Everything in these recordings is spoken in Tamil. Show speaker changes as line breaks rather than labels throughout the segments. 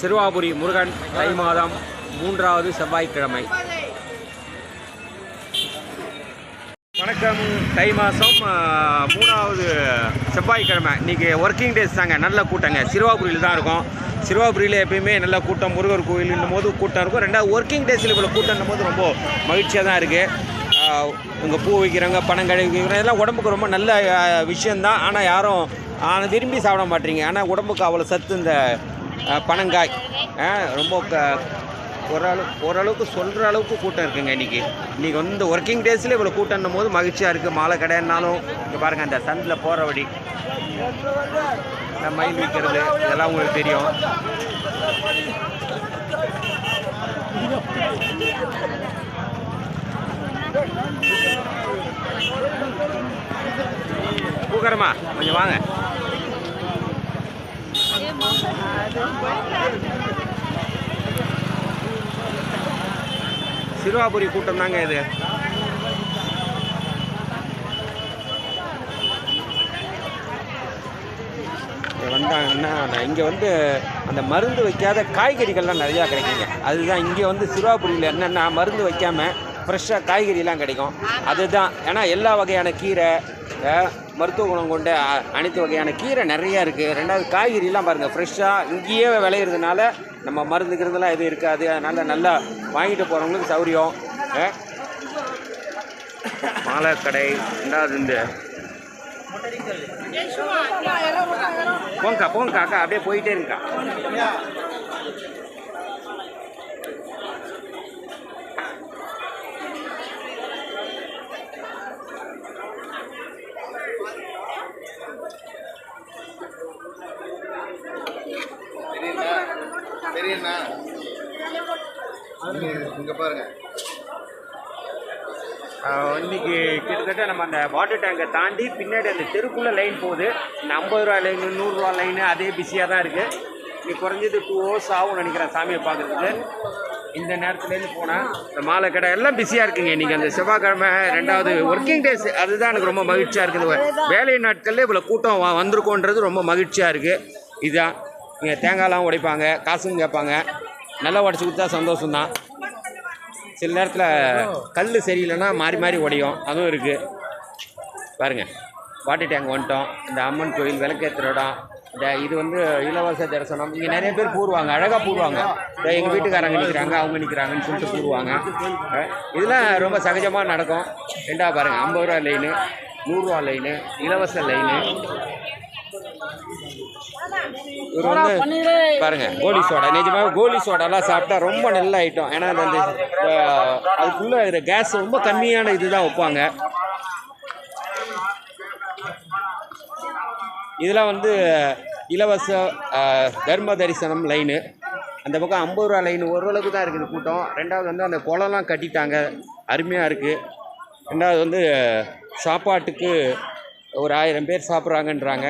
சிறுவாபுரி முருகன் தை மாதம் மூன்றாவது செவ்வாய்க்கிழமை. வணக்கம். தை மாதம் மூணாவது செவ்வாய்க்கிழமை. இன்றைக்கி ஒர்க்கிங் டேஸ் தாங்க. நல்ல கூட்டங்க. சிறுவாபுரியில் தான் இருக்கும். சிறுவாபுரியில் எப்பயுமே நல்ல கூட்டம். முருகர் கோயிலுன்னும் போது கூட்டம் இருக்கும். ரெண்டாவது ஒர்க்கிங் டேஸில் இவ்வளோ கூட்டம்னும் போது ரொம்ப மகிழ்ச்சியாக தான் இருக்குது இங்கே பூ வைக்கிறவங்க பணம் கடை இதெல்லாம் உடம்புக்கு ரொம்ப நல்ல விஷயந்தான் ஆனால் யாரும் ஆனால் விரும்பி சாப்பிட மாட்டீங்க. ஆனால் உடம்புக்கு அவ்வளோ சத்து இந்த பனங்காய். ரொம்ப க ஓரளவு ஓரளவுக்கு சொல்கிற அளவுக்கு கூட்டம் இருக்குங்க இன்றைக்கி இன்றைக்கி வந்து ஒர்க்கிங் டேஸில் இவ்வளோ கூட்டம்னும் போது மகிழ்ச்சியாக இருக்குது மாலை கடைன்னாலும் இங்கே பாருங்கள் அந்த சந்தில் போகிற வழி. இந்த மயில் விற்கிறது இதெல்லாம் உங்களுக்கு தெரியும். பூக்கரமா கொஞ்சம் வாங்க. சிறுவாபுரி கூட்டம் தாங்க இது. வந்தாங்கன்னா இங்கே வந்து அந்த மருந்து வைக்காத காய்கறிகள்லாம் நிறையா கிடைக்குங்க. அதுதான் இங்கே வந்து சிறுவாபுரியில் என்னென்னா மருந்து வைக்காமல் ஃப்ரெஷ்ஷாக காய்கறிலாம் கிடைக்கும். அதுதான். ஏன்னா எல்லா வகையான கீரை மருத்துவ குணம் கொண்ட அனைத்து வகையான கீரை நிறையா இருக்குது ரெண்டாவது காய்கறிலாம் பாருங்கள் ஃப்ரெஷ்ஷாக இங்கேயே விளையிறதுனால நம்ம மருந்து கிருந்தெல்லாம் எதுவும் இருக்காது. அதனால் நல்லா வாங்கிட்டு போகிறவங்களுக்கு சௌரியம். மாலை கடை ரெண்டாவது இந்த போங்கக்கா போங்கக்கா அக்கா அப்படியே போயிட்டே இருக்கா
தெரியுங்களா தெரியுண்ணா இங்க பாருங்க
ஆஹ் இன்னைக்கு கிட்டத்தட்ட நம்ம அந்த வாட்டர் டேங்கை தாண்டி பின்னாடி அந்த தெருக்குள்ளே லைன் போகுது. இந்த ஐம்பது ரூபா லைனு நூறுரூவா லைனு அதே பிஸியாக தான் இருக்குது இன்னைக்கு குறைஞ்சது டூ ஹவர்ஸ் ஆகும்னு நினைக்கிறேன் சாமியை பார்க்குறதுக்கு. இந்த நேரத்துலேருந்து போனால் இந்த மாலை கடை எல்லாம் பிஸியாக இருக்குங்க. இன்றைக்கி அந்த செவ்வாய்க்கிழமை ரெண்டாவது ஒர்க்கிங் டேஸ் அதுதான் எனக்கு ரொம்ப மகிழ்ச்சியாக இருக்குது. வேலை நாட்களில் இவ்வளோ கூட்டம் வ- வந்திருக்கோன்றது ரொம்ப மகிழ்ச்சியாக இருக்குது இதுதான். இங்கே தேங்காய்லாம் உடைப்பாங்க காசும் கேட்பாங்க. நல்லா உடச்சி கொடுத்தா சந்தோஷம்தான். சில நேரத்தில் கல் சரியில்லைன்னா மாறி மாறி உடையும். அதுவும் இருக்குது பாருங்கள் வாட்டர் டேங்க் வந்துட்டோம். இந்த அம்மன் கோயில் விளக்கேற்றுற இடம். இந்த இது வந்து இலவச தரிசனம் இங்கே நிறைய பேர் பூருவாங்க. அழகாக பூருவாங்க. எங்கள் வீட்டுக்காரங்க நிற்கிறாங்க அவங்க நிற்கிறாங்கன்னு சொல்லிட்டு பூருவாங்க. இதெல்லாம் ரொம்ப சகஜமாக நடக்கும். ரெண்டா பாருங்கள் ஐம்பது ரூபா லைனு நூறுரூவா லைனு இலவச லைனு இவர் வந்து பாருங்க கோலி சோடா. நிஜமாக கோலி சோடாலாம் சாப்பிட்டா ரொம்ப நல்ல ஐட்டம் ஏன்னா அது வந்து அதுக்குள்ளே இருக்கிற கேஸ் ரொம்ப கம்மியான இதுதான் வைப்பாங்க. இதெல்லாம் வந்து இலவச தர்ம தரிசனம் லைனு அந்த பக்கம் ஐம்பது ரூபா லைன் ஓரளவுக்கு தான் இருக்குது கூட்டம். ரெண்டாவது வந்து அந்த குளம்லாம் கட்டிட்டாங்க. அருமையாக இருக்குது ரெண்டாவது வந்து சாப்பாட்டுக்கு ஒரு ஆயிரம் பேர் சாப்பிட்றாங்கன்றாங்க.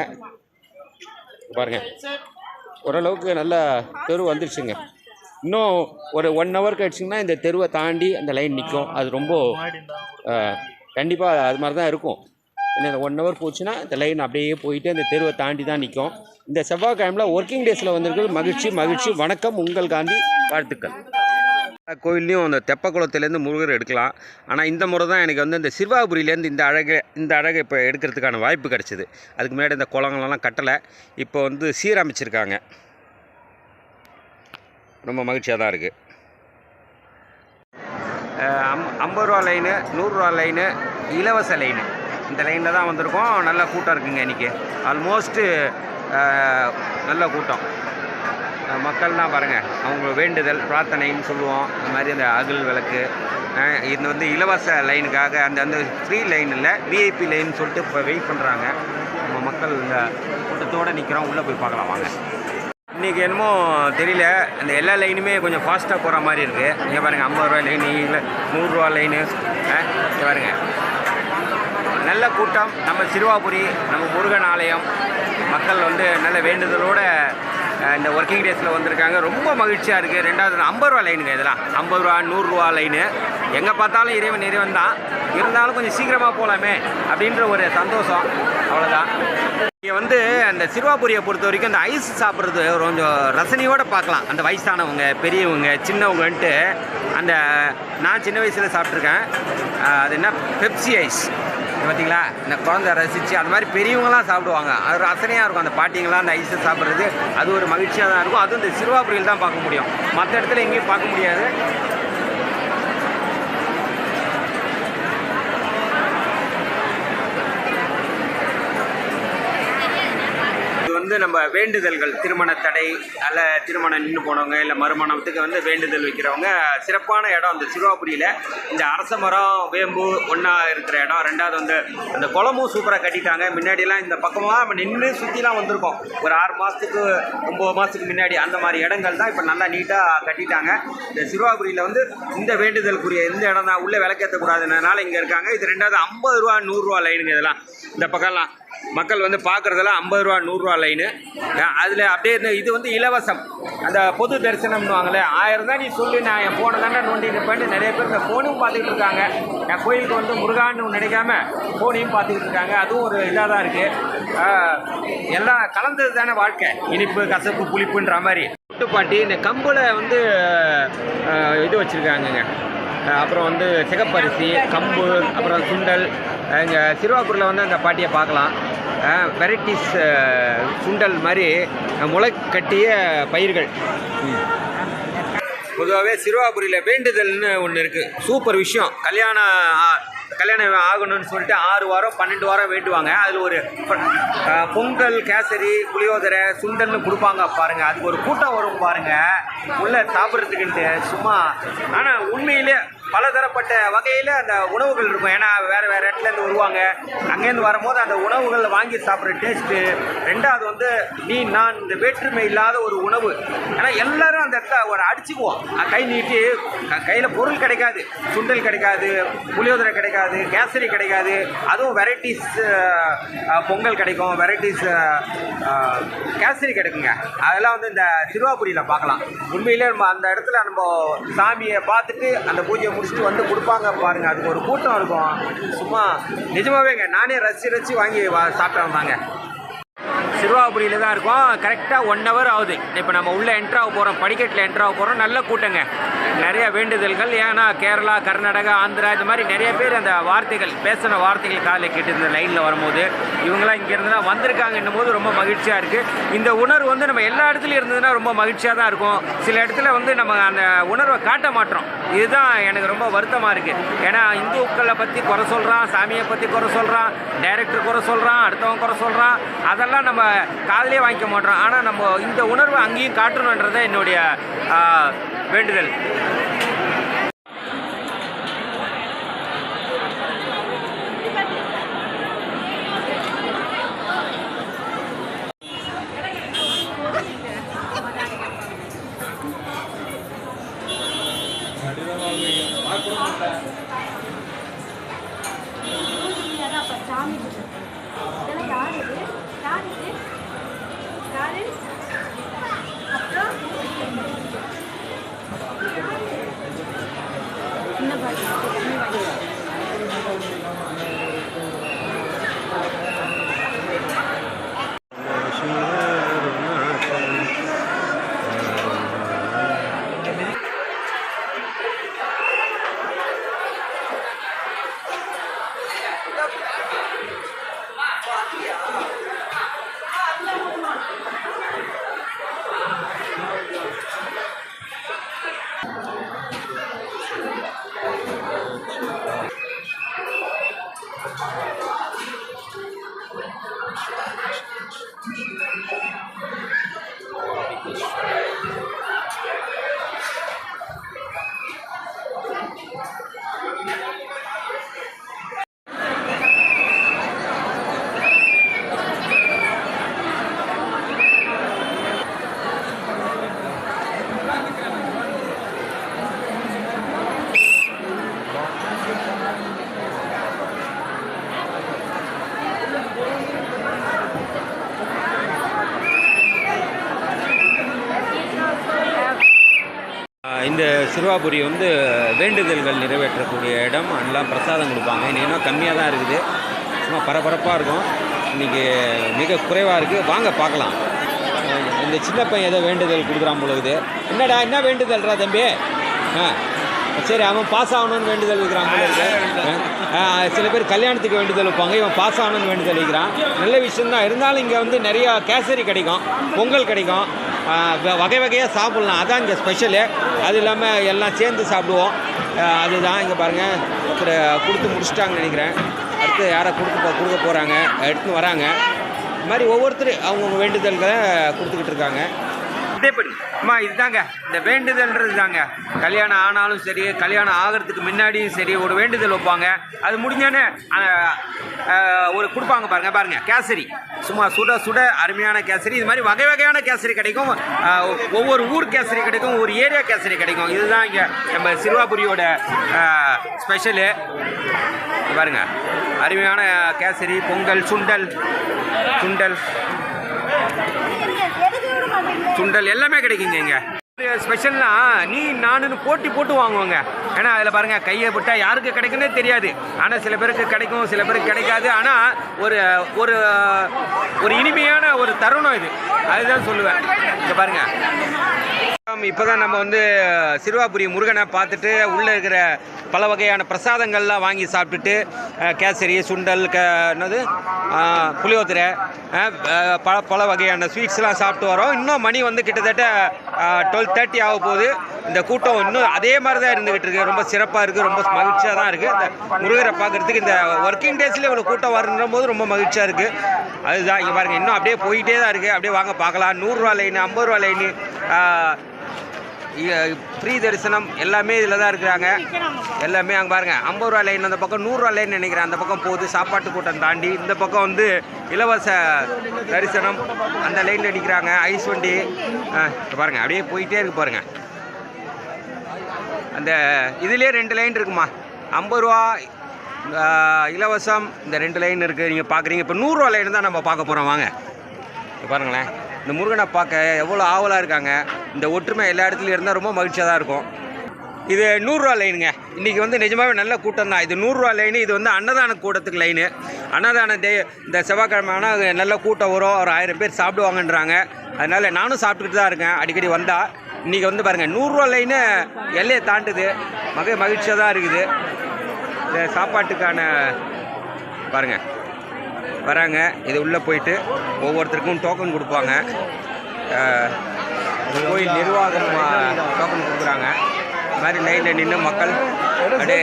பாருங்கள் ஓரளவுக்கு நல்ல தெரு வந்துருச்சுங்க. இன்னும் ஒரு ஒன் ஹவர் கழிச்சிங்கன்னா இந்த தெருவை தாண்டி அந்த லைன் நிற்கும். அது ரொம்ப கண்டிப்பாக அது மாதிரி தான் இருக்கும். என்ன ஒன் ஹவர் போச்சுன்னா இந்த லைன் அப்படியே போயிட்டு அந்த தெருவை தாண்டி தான் நிற்கும் இந்த செவ்வாய்க்கிழமில் ஒர்க்கிங் டேஸில் வந்திருக்கிறது மகிழ்ச்சி மகிழ்ச்சி. வணக்கம் உங்கள் காந்தி. வாழ்த்துக்கள். கோயில்லையும் அந்த தெப்பக்குளத்துலேருந்து முருகர் எடுக்கலாம். ஆனால் இந்த முறை தான் எனக்கு வந்து இந்த சிறுவாபுரியிலேருந்து இந்த அழகை இந்த அழகை இப்போ எடுக்கிறதுக்கான வாய்ப்பு கிடச்சிது. அதுக்கு முன்னாடி இந்த குளங்களெல்லாம் கட்டலை. இப்போ வந்து சீரமைச்சிருக்காங்க. ரொம்ப மகிழ்ச்சியாக தான் இருக்குது அம் ஐம்பது ரூபா லைனு நூறுரூவா லைனு இலவச லைனு இந்த லைனில் தான் வந்திருக்கோம். நல்ல கூட்டம் இருக்குங்க இன்றைக்கி ஆல்மோஸ்ட்டு நல்ல கூட்டம். மக்கள்லாம் பாருங்கள் அவங்க வேண்டுதல் பிரார்த்தனைன்னு சொல்லுவோம். இந்த மாதிரி அந்த அகல் விளக்கு இது வந்து இலவச லைனுக்காக அந்த அந்த ஃப்ரீ லைன் இல்லை விஐபி லைன் சொல்லிட்டு இப்போ வெயிட் பண்ணுறாங்க நம்ம மக்கள் இந்த கூட்டத்தோடு நிற்கிறோம் உள்ளே போய் பார்க்கலாம் வாங்க. இன்றைக்கி என்னமோ தெரியல அந்த எல்லா லைனுமே கொஞ்சம் ஃபாஸ்ட்டாக போகிற மாதிரி இருக்குது இங்கே பாருங்கள் ஐம்பது ரூபா லைனு இல்லை நூறுரூவா லைனு இங்கே பாருங்கள் நல்ல கூட்டம். நம்ம சிறுவாபுரி நம்ம முருகன் ஆலயம். மக்கள் வந்து நல்ல வேண்டுதலோட இந்த ஒர்க்கிங் டேஸில் வந்திருக்காங்க. ரொம்ப மகிழ்ச்சியாக இருக்குது ரெண்டாவது ஐம்பது ரூபா லைனுங்க இதெல்லாம். ஐம்பது ரூபா நூறுரூவா லைனு எங்கே பார்த்தாலும் இறைவன் இறைவன் தான். இருந்தாலும் கொஞ்சம் சீக்கிரமாக போகலாமே அப்படின்ற ஒரு சந்தோஷம். அவ்வளோதான் இங்கே வந்து அந்த சிறுவாபுரியை பொறுத்த வரைக்கும் அந்த ஐஸ் சாப்பிட்றது கொஞ்சம் ரசனையோடு பார்க்கலாம். அந்த வயசானவங்க பெரியவங்க சின்னவங்கன்ட்டு. அந்த நான் சின்ன வயசில் சாப்பிட்ருக்கேன் அது என்ன? Pepsi ice. பார்த்தீங்களா இந்த குழந்தை ரசித்து அந்த மாதிரி பெரியவங்களாம் சாப்பிடுவாங்க. அது ரசனையாக இருக்கும். அந்த பாட்டிங்களாம் அந்த ஐஸை சாப்பிட்றது. அது ஒரு மகிழ்ச்சியாக தான் இருக்கும். அதுவும் இந்த சிறுவாபுரியில் தான் பார்க்க முடியும். மற்ற இடத்துல எங்கேயும் பார்க்க முடியாது இது வந்து நம்ம வேண்டுதல்கள் திருமண தடை அல்ல திருமணம் நின்று போனவங்க இல்லை மறுமணத்துக்கு வந்து வேண்டுதல் வைக்கிறவங்க சிறப்பான இடம் அந்த சிறுவாபுரியில். இந்த அரச மரம் வேம்பு ஒன்றா இருக்கிற இடம். ரெண்டாவது வந்து அந்த குளமும் சூப்பராக கட்டிட்டாங்க. முன்னாடிலாம் இந்த பக்கமாக நம்ம நின்று சுற்றிலாம் வந்திருக்கோம். ஒரு ஆறு மாதத்துக்கு ஒம்பது மாதத்துக்கு முன்னாடி அந்த மாதிரி இடங்கள் தான் இப்போ நல்லா நீட்டாக கட்டிட்டாங்க. இந்த சிறுவாபுரியில் வந்து இந்த வேண்டுதலுக்குரிய இந்த இடம் தான். உள்ளே விளக்கேற்றக்கூடாதுனால இங்கே இருக்காங்க. இது ரெண்டாவது ஐம்பது ரூபா நூறுரூவா லைனுங்க இதெல்லாம். இந்த பக்கம்லாம். மக்கள் வந்து பார்க்குறதெல்லாம் ஐம்பது ரூபா நூறுரூவா லைனு அதில் அப்படியே இது வந்து இலவசம். அந்த பொது தரிசனம்னுவாங்களே ஆயிரம் தான் நீ சொல்லி நான் என் ஃபோனை தானே நோண்டி இருப்பேன்னு நிறைய பேர் இந்த ஃபோனும் பார்த்துக்கிட்டு இருக்காங்க. என் கோயிலுக்கு வந்து முருகான்னு நினைக்காம ஃபோனையும் பார்த்துக்கிட்டு இருக்காங்க. அதுவும் ஒரு இதாக தான் இருக்குது எல்லாம் கலந்தது தானே வாழ்க்கை. இனிப்பு கசப்பு புளிப்புன்ற மாதிரி. பாட்டி இந்த கம்பில் வந்து இது வச்சுருக்காங்கங்க. அப்புறம் வந்து சிகப்பரிசி கம்பு அப்புறம் சுண்டல் இங்கே சிறுவாப்பூரில் வந்து அந்த பாட்டியை பார்க்கலாம். வெரைட்டிஸ் சுண்டல் மாதிரி முளை கட்டிய பயிர்கள். பொதுவாகவே சிறுவாபுரியில் வேண்டுதல்னு ஒன்று இருக்குது சூப்பர் விஷயம். கல்யாணம் ஆ- கல்யாணம் ஆகணும்னு சொல்லிட்டு ஆறு வாரம் பன்னெண்டு வாரம் வேண்டுவாங்க. அதில் ஒரு பொங்கல் கேசரி புளியோதரை சுண்டல்னு கொடுப்பாங்க பாருங்கள் அதுக்கு ஒரு கூட்டம் வரும் பாருங்கள் உள்ளே சாப்பிட்றதுக்குன்ட்டு சும்மா ஆனால் உண்மையிலே பலதரப்பட்ட வகையில் அந்த உணவுகள் இருக்கும். ஏன்னா வேறு வேறு இடத்துலேருந்து வருவாங்க. அங்கேருந்து வரும்போது அந்த உணவுகள் வாங்கி சாப்பிட்ற டேஸ்ட்டு ரெண்டாவது வந்து நீ நான் இந்த வேற்றுமை இல்லாத ஒரு உணவு. ஏன்னா எல்லாரும் அந்த இடத்துல ஒரு அடிச்சுக்குவோம். கை நீட்டி கையில் பொருள் கிடைக்காது. சுண்டல் கிடைக்காது புளியோதரை கிடைக்காது கேசரி கிடைக்காது. அதுவும் வெரைட்டிஸ் பொங்கல் கிடைக்கும். வெரைட்டிஸ் கேசரி கிடைக்குங்க. அதெல்லாம் வந்து இந்த திருவாபுரியில் பார்க்கலாம். உண்மையிலே நம்ம அந்த இடத்துல நம்ம சாமியை பார்த்துட்டு அந்த பூஜை முடிச்சுட்டு வந்து கொடுப்பாங்க பாருங்க. அதுக்கு ஒரு கூட்டம் இருக்கும். சும்மா நிஜமாவேங்க. நானே ரசி ரசி வாங்கி வா சாப்பிட்டேன் தாங்க சிறுவாபுரியில் தான் இருக்கோம். கரெக்டாக ஒன் ஹவர் ஆகுது. இப்போ நம்ம உள்ளே என்ட்ராக போகிறோம் படிக்கட்டில் என்ட்ராக போகிறோம் நல்ல கூட்டங்க. நிறைய வேண்டுதல்கள். ஏன்னா கேரளா கர்நாடகா ஆந்திரா இந்த மாதிரி நிறைய பேர் அந்த வார்த்தைகள் பேசின வார்த்தைகள் காலையில் கேட்டு இந்த லைனில் வரும்போது இவங்களாம் இங்கேருந்து தான் வந்திருக்காங்கன்னும் போது ரொம்ப மகிழ்ச்சியாக இருக்குது இந்த உணர்வு வந்து நம்ம எல்லா இடத்துலையும் இருந்ததுன்னா ரொம்ப மகிழ்ச்சியாக தான் இருக்கும். சில இடத்துல வந்து நம்ம அந்த உணர்வை காட்ட மாட்டோம். இதுதான் எனக்கு ரொம்ப வருத்தமாக இருக்குது ஏன்னா இந்துக்களை பற்றி குறை சொல்கிறான் சாமியை பற்றி குறை சொல்கிறான் டைரக்டர் குறை சொல்கிறான் அடுத்தவன் குறை சொல்கிறான் அதெல்லாம் நம்ம காதலே வாங்கிக்க மாட்டோம். ஆனால் நம்ம இந்த உணர்வை அங்கேயும் காட்டணுன்றதை என்னுடைய வேண்டுதல். சிறுவாபுரி வந்து வேண்டுதல்கள் நிறைவேற்றக்கூடிய இடம். எல்லாம் பிரசாதம் கொடுப்பாங்க. இன்னும் கம்மியாக தான் இருக்குது. சும்மா பரபரப்பாக இருக்கும். இன்னைக்கு மிக குறைவாக இருக்குது வாங்க பார்க்கலாம். இந்த சின்ன பையன் ஏதோ வேண்டுதல் கொடுக்குறான் பொழுது என்னடா என்ன வேண்டுதல்ரா தம்பி? ஆ சரி அவன் பாஸ் ஆகணும்னு வேண்டுதல் வைக்கிறான் போல சில பேர் கல்யாணத்துக்கு வேண்டுதல் வைப்பாங்க. இவன் பாஸ் ஆகணும்னு வேண்டுதல் வைக்கிறான். நல்ல விஷயம் தான் இருந்தாலும் இங்கே வந்து நிறையா கேசரி கிடைக்கும். பொங்கல் கிடைக்கும். வகை வகையாக சாப்பிட்லாம். அதான் இங்கே ஸ்பெஷலு அது இல்லாமல் எல்லாம் சேர்ந்து சாப்பிடுவோம். அதுதான் இங்கே பாருங்கள் ஒருத்தர் கொடுத்து முடிச்சிட்டாங்கன்னு நினைக்கிறேன். அடுத்து யாரை கொடுத்து போ கொடுக்க போகிறாங்க எடுத்துன்னு வராங்க. இது மாதிரி ஒவ்வொருத்தர் அவங்கவுங்க வேண்டுதல்களை கொடுத்துக்கிட்டு இருக்காங்க. இதேபடி அம்மா இதுதாங்க. இந்த வேண்டுதல்ன்றது தாங்க கல்யாணம் ஆனாலும் சரி கல்யாணம் ஆகிறதுக்கு முன்னாடியும் சரி ஒரு வேண்டுதல் வைப்பாங்க. அது முடிஞ்சோடனே ஒரு கொடுப்பாங்க பாருங்கள் பாருங்கள் கேசரி. சும்மா சுட சுட அருமையான கேசரி. இது மாதிரி வகை வகையான கேசரி கிடைக்கும். ஒவ்வொரு ஊர் கேசரி கிடைக்கும் ஒரு ஏரியா கேசரி கிடைக்கும். இதுதான் இங்கே நம்ம சிறுவாபுரியோட ஸ்பெஷலு பாருங்க. அருமையான கேசரி பொங்கல் சுண்டல் சுண்டல். சுண்டல் எல்லாமே கிடைக்குங்க இங்கே. ஸ்பெஷல்னா நீ நானுன்னு போட்டி போட்டு வாங்குவாங்க. ஏன்னா அதில் பாருங்க கையை விட்டால் யாருக்கு கிடைக்குன்னே தெரியாது. ஆனால் சில பேருக்கு கிடைக்கும் சில பேருக்கு கிடைக்காது. ஆனால் ஒரு ஒரு ஒரு இனிமையான ஒரு தருணம் இது. அதுதான் சொல்லுவேன். இங்கே பாருங்க. இப்போ தான் நம்ம வந்து சிறுவாபுரி முருகனை பார்த்துட்டு உள்ளே இருக்கிற பல வகையான பிரசாதங்கள்லாம் வாங்கி சாப்பிட்டுட்டு கேசரி சுண்டல் க என்னது புளியோத்திரை பல பல வகையான ஸ்வீட்ஸ்லாம் சாப்பிட்டு வரோம். இன்னும் மணி வந்து கிட்டத்தட்ட டுவெல் தேர்ட்டி ஆக போகுது. இந்த கூட்டம் இன்னும் அதே மாதிரி தான் இருந்துகிட்டு இருக்கு. ரொம்ப சிறப்பாக இருக்குது ரொம்ப மகிழ்ச்சியாக தான் இருக்குது இந்த முருகரை பார்க்குறதுக்கு இந்த ஒர்க்கிங் டேஸ்லேயே இவ்வளோ கூட்டம் வருன்ற போது ரொம்ப மகிழ்ச்சியாக இருக்குது அதுதான் இங்கே பாருங்கள் இன்னும் அப்படியே போயிட்டே தான் இருக்குது அப்படியே வாங்க பார்க்கலாம். நூறுரூவா லைனு ஐம்பது ரூபா லைனு ஃப்ரீ தரிசனம் எல்லாமே இதில் தான் இருக்கிறாங்க. எல்லாமே அங்கே பாருங்க. ஐம்பது ரூபா லைன் அந்த பக்கம் நூறுரூவா லைன் நினைக்கிறேன். அந்த பக்கம் போகுது. சாப்பாட்டு கூட்டம் தாண்டி இந்த பக்கம் வந்து இலவச தரிசனம் அந்த லைனில் நிற்கிறாங்க ஐஸ் வண்டி. ஆ, பாருங்க. அப்படியே போயிட்டே இருக்கு பாருங்கள் அந்த இதுலேயே ரெண்டு லைன் இருக்குமா? ஐம்பது ரூபா இலவசம் இந்த ரெண்டு லைன் இருக்குது நீங்கள் பார்க்குறீங்க இப்போ நூறுரூவா லைன் தான் நம்ம பார்க்க போகிறோம் வாங்க. பாருங்களேன். இந்த முருகனை பார்க்க எவ்வளோ ஆவலாக இருக்காங்க. இந்த ஒற்றுமை எல்லா இடத்துலையும் இருந்தால் ரொம்ப மகிழ்ச்சியாக தான் இருக்கும். இது நூறுரூவா லைனுங்க இன்றைக்கி வந்து நிஜமாவே நல்ல கூட்டம் தான். இது நூறுரூவா லைனு இது வந்து அன்னதான கூட்டத்துக்கு லைனு அன்னதான டே இந்த செவ்வாய்க்கிழமை ஆனால் நல்ல கூட்டம் வரும். ஒரு ஆயிரம் பேர் சாப்பிடுவாங்கன்றாங்க. அதனால் நானும் சாப்பிட்டுக்கிட்டு தான் இருக்கேன். அடிக்கடி வந்தால் இன்றைக்கி வந்து பாருங்கள் நூறுரூவா லைனு எல்லையை தாண்டுது. மக மகிழ்ச்சியாக தான் இருக்குது. இந்த சாப்பாட்டுக்கான பாருங்கள் வராங்க. இது உள்ளே போயிட்டு ஒவ்வொருத்தருக்கும் டோக்கன் கொடுப்பாங்க. கோயில் நிர்வாகம் டோக்கன் கொடுக்குறாங்க. இது மாதிரி லைனில் நின்று மக்கள் அப்படியே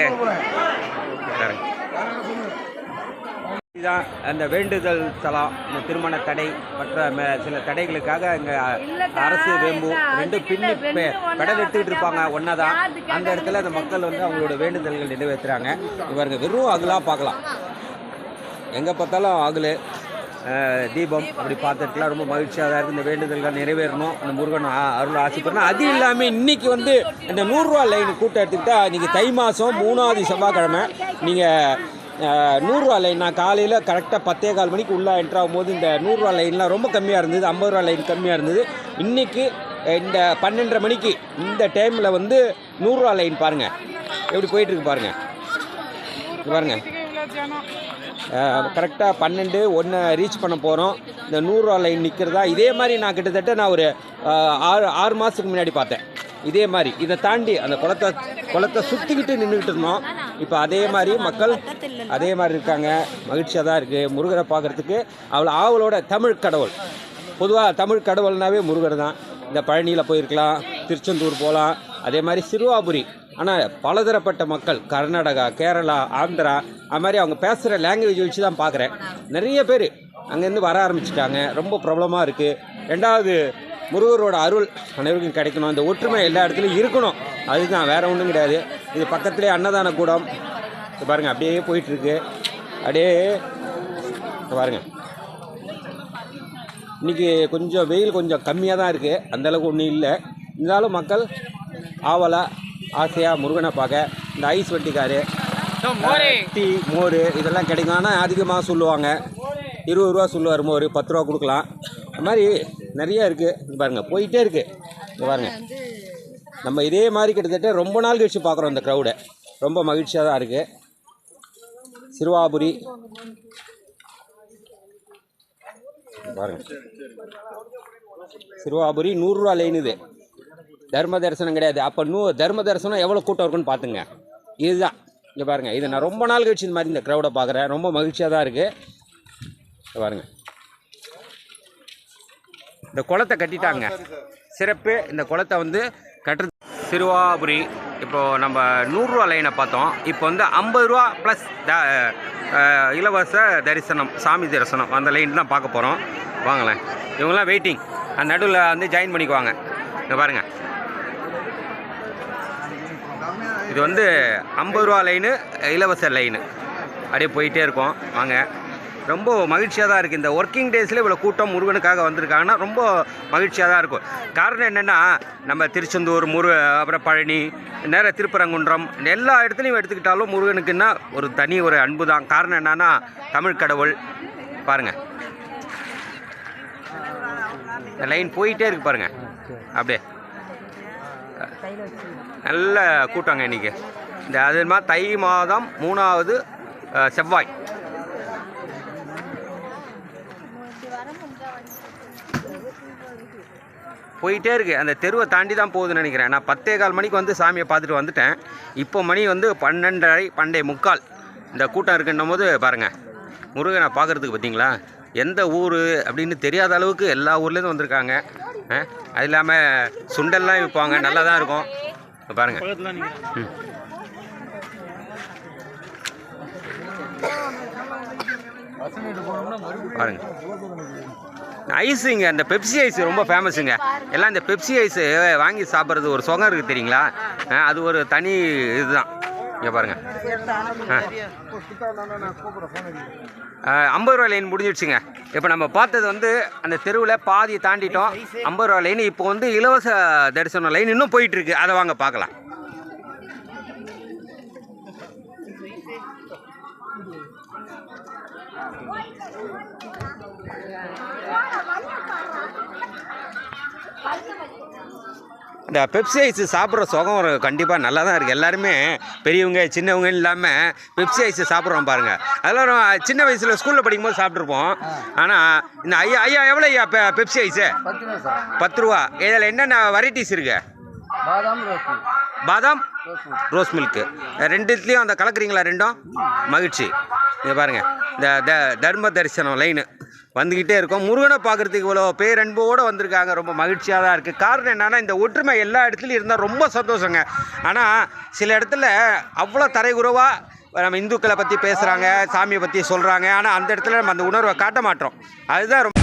இதுதான் அந்த வேண்டுதல் தலம் இந்த திருமண தடை மற்ற சில தடைகளுக்காக இங்கே அரசு வேம்பு ரெண்டு பின்னி பெ- பெடல் எடுத்துக்கிட்டு இருப்பாங்க. ஒன்றா தான் அந்த இடத்துல அந்த மக்கள் வந்து அவங்களோட வேண்டுதல்கள் நிறைவேற்றுறாங்க இவருங்க வெறும் அதெல்லாம் பார்க்கலாம். எங்கே பார்த்தாலும் ஆகலை. தீபம் அப்படி பார்த்துட்டுலாம் ரொம்ப மகிழ்ச்சியாக தான் இருக்குது இந்த வேண்டுதல்கள் நிறைவேறணும். அந்த முருகன் அருள் ஆசைப்படணும் அது இல்லாமல் இன்றைக்கி வந்து இந்த நூறுரூவா லைன் கூட்டம் எடுத்துக்கிட்டா இன்றைக்கி தை மாதம் மூணாவது செவ்வாய்க்கிழமை. நீங்கள் நூறுரூவா லைன் நான் காலையில் கரெக்டாக பத்தே கால் மணிக்கு உள்ளே என்ட்ரு ஆகும்போது இந்த நூறுரூவா லைன்லாம் ரொம்ப கம்மியாக இருந்தது. ஐம்பது ரூபா லைன் கம்மியாக இருந்தது. இன்றைக்கி இந்த பன்னெண்டரை மணிக்கு இந்த டைமில் வந்து நூறுரூவா லைன் பாருங்கள் எப்படி போயிட்டுருக்கு பாருங்கள் பாருங்கள் கரெக்டாக பன்னெண்டு ஒன்று ரீச் பண்ண போகிறோம் இந்த நூறுரூவா லைன் நிற்கிறதா இதே மாதிரி நான் கிட்டத்தட்ட நான் ஒரு ஆறு ஆறு மாதத்துக்கு முன்னாடி பார்த்தேன். இதே மாதிரி. இதை தாண்டி அந்த குளத்தை குளத்தை சுற்றிக்கிட்டு நின்றுக்கிட்டு இருந்தோம். இப்போ அதே மாதிரி மக்கள் அதே மாதிரி இருக்காங்க. மகிழ்ச்சியாக தான் இருக்குது முருகரை பார்க்குறதுக்கு அவ்வளோ ஆவலோட தமிழ் கடவுள். பொதுவாக தமிழ் கடவுள்னாவே முருகர் தான். இந்த பழனியில் போயிருக்கலாம் திருச்செந்தூர் போகலாம் அதே மாதிரி சிறுவாபுரி. ஆனால் பலதரப்பட்ட மக்கள் கர்நாடகா கேரளா ஆந்திரா அது மாதிரி அவங்க பேசுகிற லாங்குவேஜ் வச்சு தான் பார்க்குறேன். நிறைய பேர் அங்கேருந்து வர ஆரம்பிச்சிட்டாங்க. ரொம்ப ப்ராப்ளமாக இருக்குது ரெண்டாவது முருகரோட அருள் அனைவருக்கும் கிடைக்கணும். அந்த ஒற்றுமை எல்லா இடத்துலையும் இருக்கணும். அதுதான் வேறு ஒன்றும் கிடையாது. இது பக்கத்துலேயே அன்னதான கூடம். இது பாருங்கள் அப்படியே போயிட்டுருக்கு. அப்படியே பாருங்கள் இன்றைக்கி கொஞ்சம் வெயில் கொஞ்சம் கம்மியாக தான் இருக்குது அந்தளவுக்கு ஒன்றும் இல்லை. இருந்தாலும் மக்கள் ஆவலாக ஆசையாக முருகனை பார்க்க. இந்த ஐஸ் வட்டிக்காரு. டீ மோர் இதெல்லாம் கிடைக்கும். ஆனால் அதிகமாக சொல்லுவாங்க. இருபது ரூபா சொல்லுவார் மோர். பத்து ரூபா கொடுக்கலாம். இந்த மாதிரி நிறைய இருக்குது இங்க பாருங்க போயிட்டே இருக்குது இங்க பாருங்க. நம்ம இதே மாதிரி கிட்டத்தட்ட ரொம்ப நாள் கழிச்சு பார்க்குறோம் இந்த க்ரௌடை ரொம்ப மகிழ்ச்சியாக தான் இருக்குது சிறுவாபுரி. பாருங்க. சிறுவாபுரி நூறுரூவா லைன் இது. தர்ம தரிசனம் கிடையாது. அப்போ நூ தர்ம தரிசனம் எவ்வளோ கூட்டம் இருக்குன்னு பார்த்துங்க இதுதான். இங்கே பாருங்கள் இது நான் ரொம்ப நாள் கழிச்சு இந்த மாதிரி இந்த க்ரௌடை பார்க்குறேன் ரொம்ப மகிழ்ச்சியாக தான் இருக்குது பாருங்க. இந்த குளத்தை கட்டிட்டாங்க. சிறப்பு. இந்த குளத்தை வந்து கட்டுறது. சிறுவாபுரி இப்போது நம்ம நூறுரூவா லைனை பார்த்தோம். இப்போ வந்து ஐம்பது ரூபா ப்ளஸ் த இலவச தரிசனம் சாமி தரிசனம். அந்த லைன் தான் பார்க்க போகிறோம் வாங்களேன். இவங்கெல்லாம் வெயிட்டிங் அந்த நடுவில் வந்து ஜாயின் பண்ணிக்குவாங்க. இங்கே பாருங்கள் இது வந்து ஐம்பது ரூபா லைனு இலவச லைனு அப்படியே போயிட்டே இருக்கோம். வாங்க. ரொம்ப மகிழ்ச்சியாக தான் இருக்குது இந்த ஒர்க்கிங் டேஸில் இவ்வளோ கூட்டம் முருகனுக்காக வந்திருக்காங்கன்னா ரொம்ப மகிழ்ச்சியாக தான் இருக்கும். காரணம் என்னென்னா நம்ம திருச்செந்தூர் முரு அப்புறம் பழனி நேர திருப்பரங்குன்றம் எல்லா இடத்துலையும் எடுத்துக்கிட்டாலும் முருகனுக்குன்னா ஒரு தனி ஒரு அன்பு தான். காரணம் என்னென்னா தமிழ் கடவுள். பாருங்கள் இந்த லைன் போயிட்டே இருக்கு பாருங்கள் அப்படியே. நல்ல கூட்டங்க இன்னைக்கு. இந்த அது மாதிரி தை மாதம் மூணாவது செவ்வாய். போயிட்டே இருக்கு. அந்த தெருவை தாண்டி தான் போகுதுன்னு நினைக்கிறேன். நான் பத்தே கால் மணிக்கு வந்து சாமியை பார்த்துட்டு வந்துட்டேன். இப்போ மணி வந்து பன்னெண்டரை பன்னெண்டே முக்கால். இந்த கூட்டம் இருக்குன்னும் போது பாருங்கள் முருகனை பார்க்குறதுக்கு பார்த்தீங்களா? எந்த ஊர் அப்படின்னு தெரியாத அளவுக்கு எல்லா ஊர்லேருந்து வந்திருக்காங்க. அது இல்லாமல் சுண்டல்லாம் விற்பாங்க நல்லா தான் இருக்கும். பாருங்கள் பாருங்க. ம். பாருங்க ஐஸுங்க அந்த பெப்சி ஐஸ் ரொம்ப ஃபேமஸுங்க எல்லாம் இந்த பெப்சி ஐஸு வாங்கி சாப்பிட்றது ஒரு சுகம் இருக்குது தெரியுங்களா? அது ஒரு தனி இதுதான். இங்கே ஆ. ஐம்பது ரூபா லைன் முடிஞ்சிடுச்சுங்க. இப்போ நம்ம பார்த்தது வந்து அந்த தெருவில் பாதி தாண்டிட்டோம். ஐம்பது ரூபா லைன் இப்போ வந்து இலவச தரிசனம் லைன் இன்னும் போயிட்டுருக்கு அதை வாங்க பார்க்கலாம். இந்த பெப்சி ஐஸ் சாப்பிட்ற சுகம் ஒரு கண்டிப்பாக நல்லா தான் இருக்குது எல்லாருமே பெரியவங்க சின்னவங்க இல்லாமல் பெப்சி ஐஸ் சாப்பிட்றோம் பாருங்கள் அதெல்லாம் சின்ன வயசில் ஸ்கூலில் படிக்கும்போது சாப்பிட்ருப்போம் ஆனால் இந்த ஐயா ஐயா எவ்வளோ ஐயா பெ பெப்சி ஐஸு
பத்து ரூபா.
இதில் என்னென்ன வெரைட்டிஸ் இருக்கு?
பாதாம்
ரோஸ் மில்க்கு ரெண்டுத்துலேயும் அந்த கலக்குறீங்களா ரெண்டும்? மகிழ்ச்சி. இங்கே பாருங்கள் இந்த த தர்ம தரிசனம் லைனு வந்துக்கிட்டே இருக்கோம். முருகனை பார்க்குறதுக்கு இவ்வளோ பேரன்போடு வந்திருக்காங்க. ரொம்ப மகிழ்ச்சியாக தான் இருக்குது காரணம் என்னென்னா இந்த ஒற்றுமை எல்லா இடத்துலையும் இருந்தால் ரொம்ப சந்தோஷங்க. ஆனால் சில இடத்துல அவ்வளோ தரைகுறவாக நம்ம இந்துக்களை பற்றி பேசுகிறாங்க சாமியை பற்றி சொல்கிறாங்க ஆனால் அந்த இடத்துல நம்ம அந்த உணர்வை காட்ட மாட்டோம். அதுதான் ரொம்ப